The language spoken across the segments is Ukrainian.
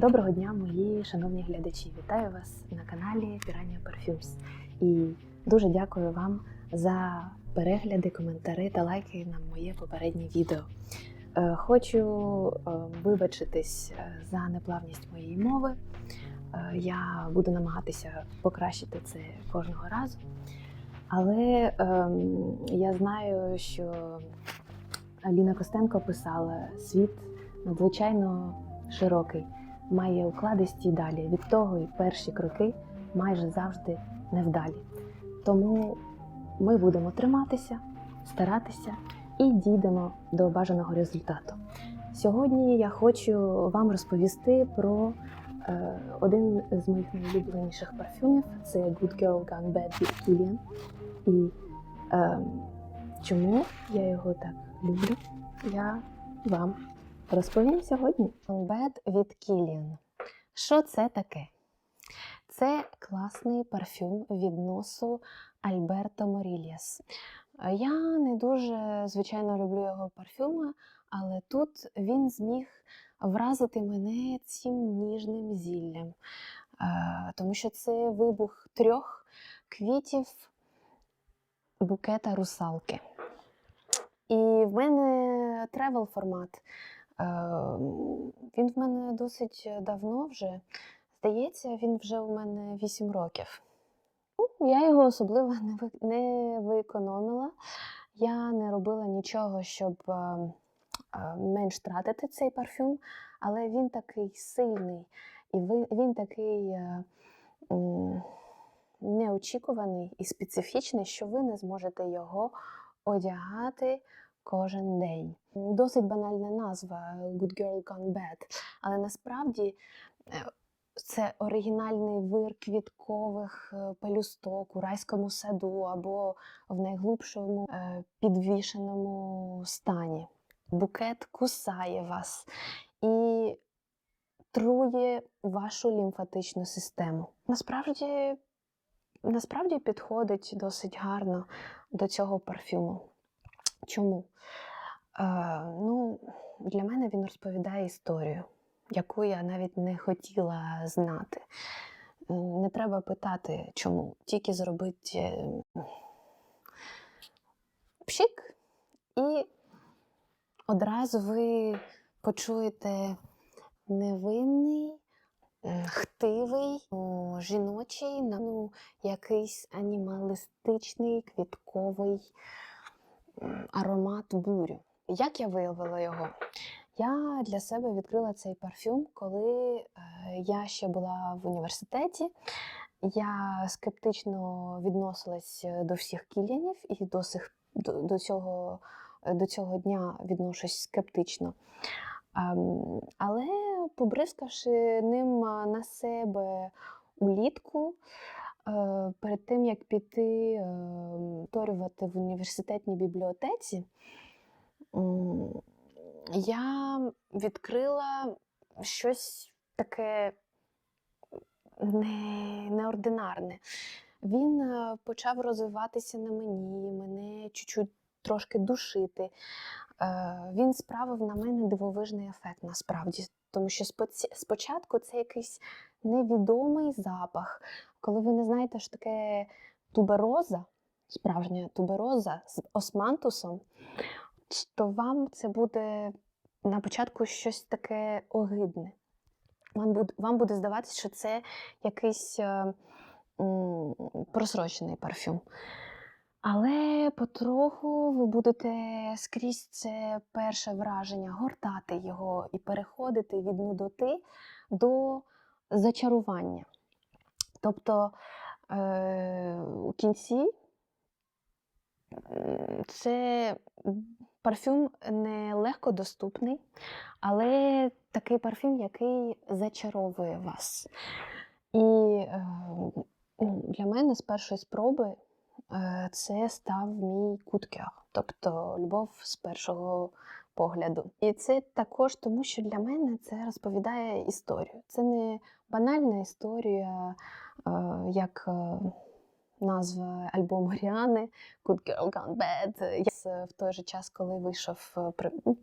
Доброго дня, мої шановні глядачі! Вітаю вас на каналі Piranha Perfumes. І дуже дякую вам за перегляди, коментари та лайки на моє попереднє відео. Е, Хочу е, вибачитись е, за неплавність моєї мови. Я буду намагатися покращити це кожного разу. Але ем, я знаю, що Аліна Костенко писала: світ надзвичайно широкий, має укладисті далі. Від того і перші кроки майже завжди невдалі. Тому ми будемо триматися, старатися і дійдемо до бажаного результату. Сьогодні я хочу вам розповісти про е, один з моїх найулюбленіших парфюмів це Good Girl Gone Bad від Kilian. І е, чому я його так люблю, я вам розповім сьогодні. Bad від Kilian. Що це таке? Це класний парфюм від носу Альберто Морільяс. Я не дуже, звичайно, люблю його парфюми, але тут він зміг вразити мене цим ніжним зіллям, Е, тому що це вибух трьох квітів букета русалки. І в мене тревел формат. Е, Він в мене досить давно вже. Здається, він вже у мене 8 років. Ну, Я його особливо не ви- викономила. Я не робила нічого, щоб е, е, менш тратити цей парфюм, але він такий сильний і він такий е, неочікуваний і специфічний, що ви не зможете його одягати кожен день. Досить банальна назва Good Girl Gone Bad, але насправді е, це оригінальний вир квіткових е, пелюсток у райському саду або в найглибшому е, підвішеному стані. Букет кусає вас і трує вашу лімфатичну систему. Насправді, насправді підходить досить гарно до цього парфюму. Чому? Е, ну, для мене він розповідає історію, яку я навіть не хотіла знати. Не треба питати, чому. Тільки зробити е, пшик, і одразу ви почуєте невинний, хтивий, жіночий, ну, якийсь анімалістичний квітковий аромат бурю. Як я виявила його? Я для себе відкрила цей парфюм, коли е, я ще була в університеті. Я скептично відносилась до всіх кілянів і до, сих, до, до, цього, до цього дня відношусь скептично. Ем, але побризкавши ним на себе улітку, е, перед тим як піти е, повторювати в університетній бібліотеці, я відкрила щось таке не, неординарне. Він е, почав розвиватися на мені, мене чуть-чуть трошки душити. Е, Він справив на мене дивовижний ефект насправді. Тому що спочатку це якийсь невідомий запах, коли ви не знаєте, що таке тубероза, справжня тубероза з османтусом, то вам це буде на початку щось таке огидне. Вам буде, вам буде здаватися, що це якийсь е, м, просрочений парфюм. Але потроху ви будете скрізь це перше враження гортати його і переходити від нудоти до зачарування. Тобто е, у кінці це парфюм не легко доступний, але такий парфюм, який зачаровує вас. І е, ну, для мене з першої спроби е, це став мій куткер, тобто любов з першого погляду. І це також тому, що для мене це розповідає історію. Це не банальна історія, як е, назва альбому Ріани Good Girl Gone Bad. Я в той же час, коли вийшов е, ну,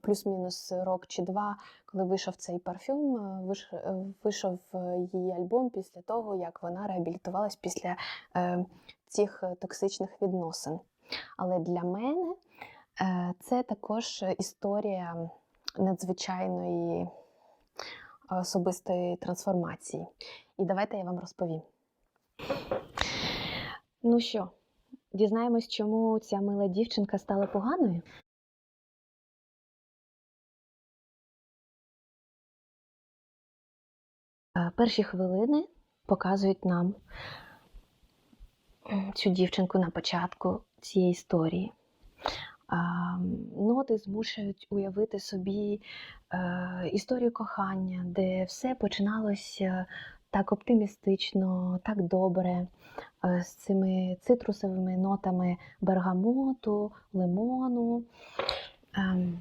плюс-мінус рок чи два, коли вийшов цей парфюм, е, е, вийшов е, її альбом після того, як вона реабілітувалась після е, цих е, токсичних відносин. Але для мене е, це також історія надзвичайної особистої трансформації. І давайте я вам розповім. Ну що, дізнаємось, чому ця мила дівчинка стала поганою? Е, Перші хвилини показують нам цю дівчинку на початку цієї історії. Ноти змушують уявити собі е, історію кохання, де все починалося так оптимістично, так добре, е, з цими цитрусовими нотами бергамоту, лимону. Ем,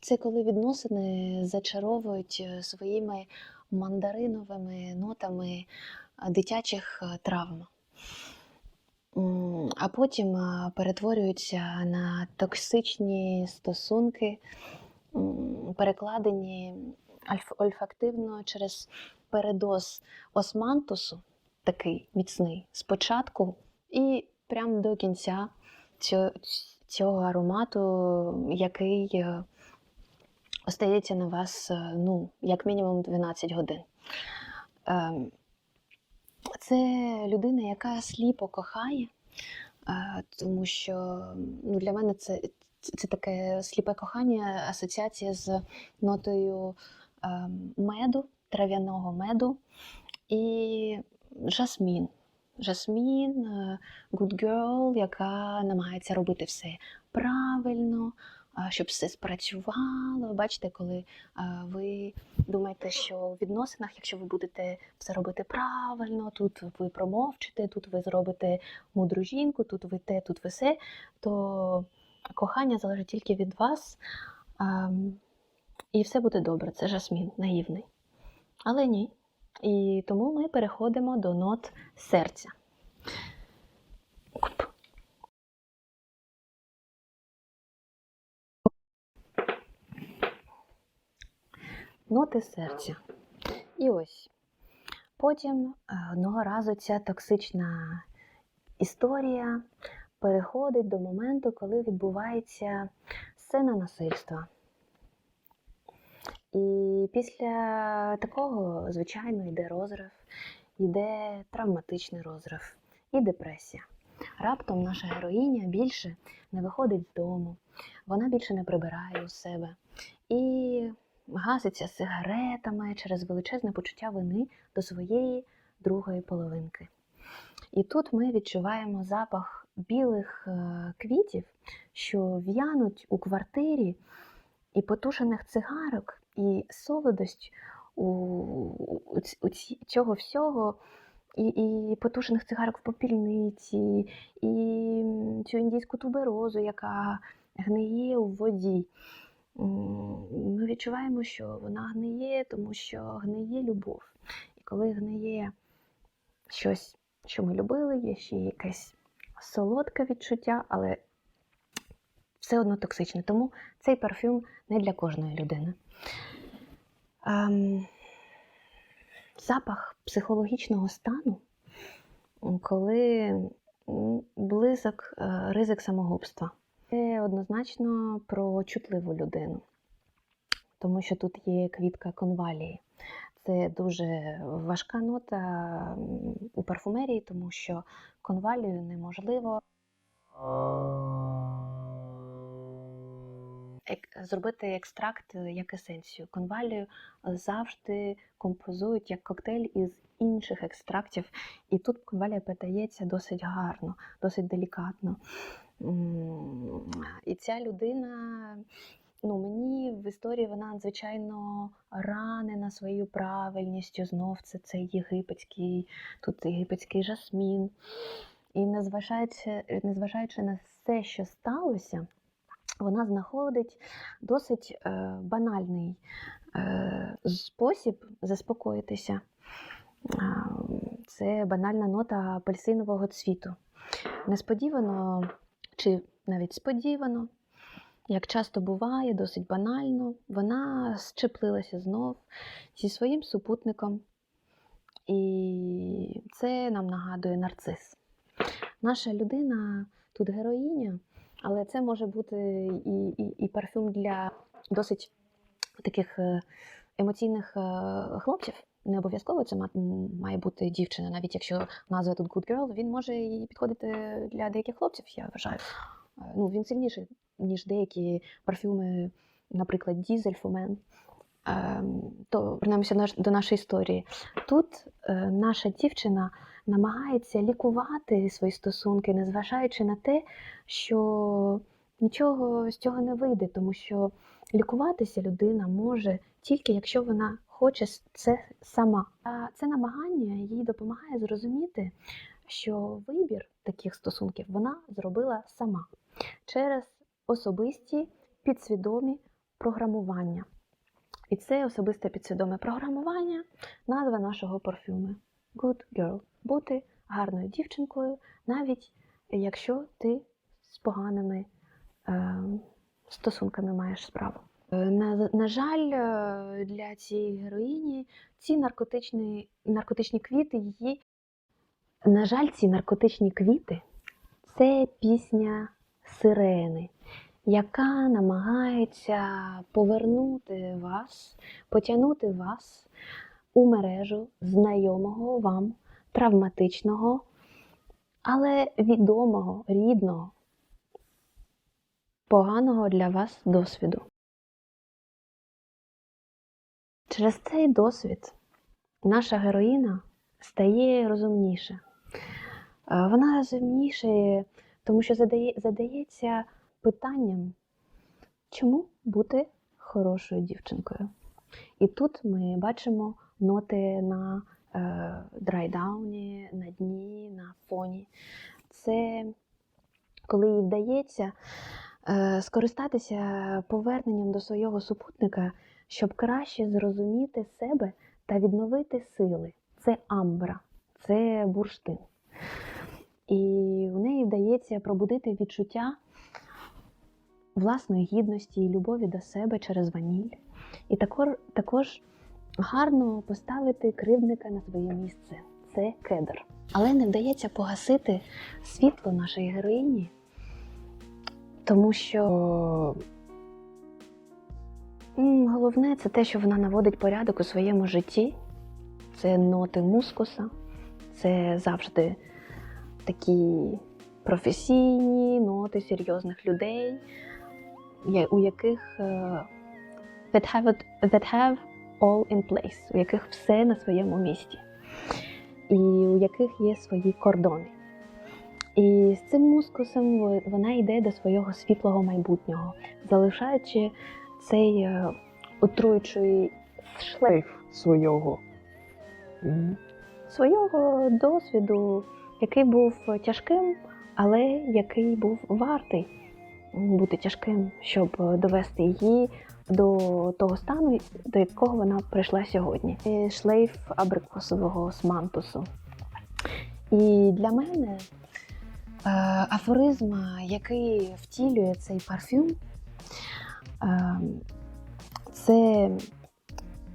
Це коли відносини зачаровують е, своїми мандариновими нотами дитячих травм. А потім перетворюються на токсичні стосунки, перекладені ольфактивно через передоз османтусу, такий міцний, спочатку і прямо до кінця цього, аромату, який е, остається на вас е, ну, як мінімум 12 годин. Це людина, яка сліпо кохає, тому що ну, для мене це, це, таке сліпе кохання, асоціація з нотою меду, трав'яного меду і жасмін. Жасмін, good girl, яка намагається робити все правильно, щоб все спрацювало. Бачите, коли ви думаєте, що у відносинах, якщо ви будете все робити правильно, тут ви промовчите, тут ви зробите мудру жінку, тут ви те, тут ви все, то кохання залежить тільки від вас. І все буде добре. Це жасмін, наївний. Але ні. І тому ми переходимо до нот серця. Ноти серця. І ось. Потім е, одного разу ця токсична історія переходить до моменту, коли відбувається сцена насильства. І після такого, звичайно, йде розрив, йде травматичний розрив і депресія. Раптом наша героїня більше не виходить з дому, вона більше не прибирає у себе і гаситься сигаретами через величезне почуття вини до своєї другої половинки. І тут ми відчуваємо запах білих е, квітів, що в'януть у квартирі, і потушених цигарок, і солодость у, у, у цього всього, і, і потушених цигарок в попільниці, і цю індійську туберозу, яка гниє у воді. Ми відчуваємо, що вона гниє, тому що гниє любов. І коли гниє щось, що ми любили, є ще якесь солодке відчуття, але все одно токсичне. Тому цей парфюм не для кожної людини. Ем, запах психологічного стану, коли близок е, ризик самогубства. Це однозначно про чутливу людину, тому що тут є квітка конвалії. Це дуже важка нота у парфумерії, тому що конвалію неможливо зробити екстракт е, як есенцію. Конвалію завжди композують як коктейль із інших екстрактів, і тут конвалія подається досить гарно, досить делікатно. І ця людина, ну мені в історії вона надзвичайно ранена своєю правильністю. Знов це цей єгипетський, тут єгипетський жасмін. І незважаючи, незважаючи на все, що сталося, вона знаходить досить е, банальний е, спосіб заспокоїтися. Це банальна нота апельсинового цвіту. Несподівано чи навіть сподівано, як часто буває, досить банально, вона щеплилася знов зі своїм супутником. І це нам нагадує нарцис. Наша людина тут героїня, але це може бути і, і, і парфюм для досить таких е, емоційних е, хлопців. Не обов'язково це ма- має бути дівчина, навіть якщо назва тут Good Girl, він може і підходити для деяких хлопців, я вважаю. Е, Ну, він сильніший, ніж деякі парфюми, наприклад, Дізель, Фумен. Ем, То вернемося до нашої історії. Тут е, наша дівчина намагається лікувати свої стосунки, незважаючи на те, що нічого з цього не вийде, тому що лікуватися людина може тільки якщо вона хоче це сама. А це намагання їй допомагає зрозуміти, що вибір таких стосунків вона зробила сама через особисті підсвідомі програмування. І це особисте підсвідоме програмування, назва нашого парфюму Good Girl. Бути гарною дівчинкою, навіть якщо ти з поганими е, стосунками маєш справу. Е, На, на жаль, е, для цієї героїні ці наркотичні, наркотичні квіти її. На жаль, ці наркотичні квіти це пісня сирени, яка намагається повернути вас, потягнути вас у мережу знайомого вам травматичного, але відомого, рідного, поганого для вас досвіду. Через цей досвід наша героїна стає розумніше. Е, Вона розумніше, тому що задає, задається питанням, чому бути хорошою дівчинкою. І тут ми бачимо ноти на е, драйдауні, на дні, на фоні. Це коли їй вдається е, скористатися поверненням до свого супутника, щоб краще зрозуміти себе та відновити сили. Це амбра, це бурштин. І у неї вдається пробудити відчуття власної гідності і любові до себе через ваніль. І також, гарно поставити кривдника на своє місце. Це кедр. Але не вдається погасити світло нашої героїні, тому що головне це те, що вона наводить порядок у своєму житті. Це ноти мускуса, це завжди такі професійні ноти серйозних людей, у яких е, that have, that have all in place, у яких все на своєму місці, і у яких є свої кордони. І з цим мускусом вона йде до свого світлого майбутнього, залишаючи цей е, отруючий шлейф свого. Мгм. свого досвіду, який був тяжким, але який був вартий бути тяжким, щоб довести її до того стану, до якого вона прийшла сьогодні. Е, Шлейф абрикосового смантусу. І для мене е, афоризм, який втілює цей парфюм, е, це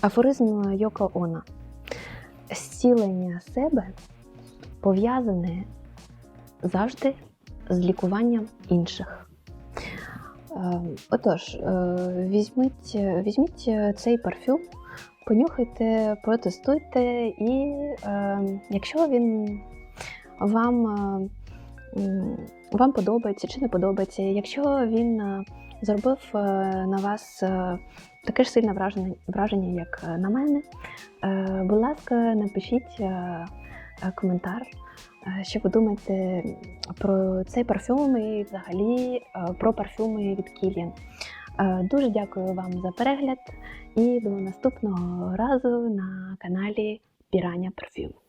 афоризм Йоко Она. Зцілення себе пов'язане завжди з лікуванням інших. Е, Отож, е, візьміть, візьміть цей парфюм, понюхайте, протестуйте, і е, якщо він вам, вам подобається чи не подобається, якщо він е, зробив е, на вас е, таке ж сильне враження, враження як е, на мене, будь ласка, напишіть коментар. Що ви думаєте про цей парфюм і взагалі про парфюми від? Е, Дуже дякую вам за перегляд і до наступного разу на каналі Пірання Парфюм.